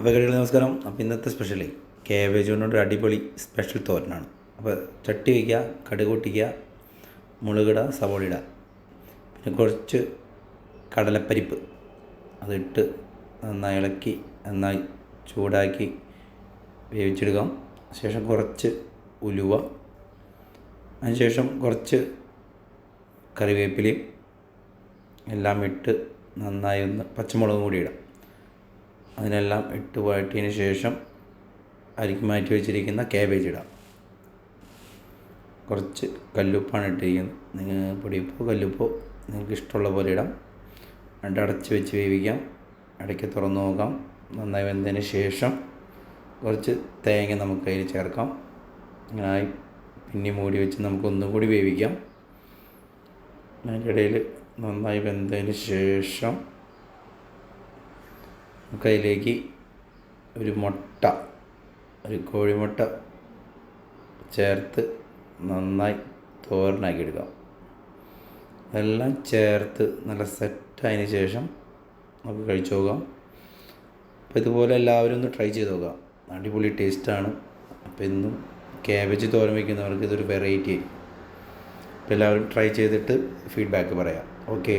അപ്പോൾ നമസ്കാരം. അപ്പോൾ ഇന്നത്തെ സ്പെഷ്യലി കേബേജ് കൊണ്ടൊരു അടിപൊളി സ്പെഷ്യൽ തോരനാണ്. അപ്പോൾ ചട്ടി വയ്ക്കുക കടുക് പൊട്ടിക്കുക മുളകിട സവോള ഇടുക. പിന്നെ കുറച്ച് കടലപ്പരിപ്പ് അതിട്ട് നന്നായി ഇളക്കി നന്നായി ചൂടാക്കി വേവിച്ചെടുക്കാം. ശേഷം കുറച്ച് ഉലുവ അതിനുശേഷം കുറച്ച് കറിവേപ്പിലയും എല്ലാം ഇട്ട് നന്നായി ഒന്ന് പച്ചമുളകും കൂടി ഇടാം. അതിനെല്ലാം ഇട്ട് വഴറ്റിയതിന് ശേഷം അരിക്ക് മാറ്റി വെച്ചിരിക്കുന്ന ക്യാബേജ് ഇടാം. കുറച്ച് കല്ലുപ്പാണ് ഇട്ടിരിക്കുന്നത്. നിങ്ങൾ പൊടിയുപ്പോ കല്ലുപ്പോ നിങ്ങൾക്ക് ഇഷ്ടമുള്ള പോലെ ഇടാം. എന്നിട്ട് അടച്ച് വെച്ച് വേവിക്കാം. ഇടയ്ക്ക് തുറന്ന് നോക്കാം. നന്നായി വെന്തതിന് ശേഷം കുറച്ച് തേങ്ങ നമുക്ക് അതിൽ ചേർക്കാം. ഇങ്ങനായി പിന്നെ മൂടി വെച്ച് നമുക്ക് ഒന്നും കൂടി വേവിക്കാം. അതിന്റെ ഇടയിൽ നന്നായി വെന്തതിന് ശേഷം നമുക്ക് അതിലേക്ക് ഒരു മുട്ട ഒരു കോഴിമുട്ട ചേർത്ത് നന്നായി തോരനാക്കി എടുക്കാം എല്ലാം ചേർത്ത് നല്ല സെറ്റായതിന് ശേഷം നമുക്ക് കഴിച്ചു നോക്കാം. അപ്പോൾ ഇതുപോലെ എല്ലാവരും ഒന്ന് ട്രൈ ചെയ്ത് നോക്കാം. അടിപൊളി ടേസ്റ്റാണ് അപ്പോൾ ഇന്നും ക്യാബേജ് തോരൻ വയ്ക്കുന്നവർക്ക് ഇതൊരു വെറൈറ്റി ആയിരിക്കും. അപ്പോൾ എല്ലാവരും ട്രൈ ചെയ്തിട്ട് ഫീഡ്ബാക്ക് പറയാം. ഓക്കെ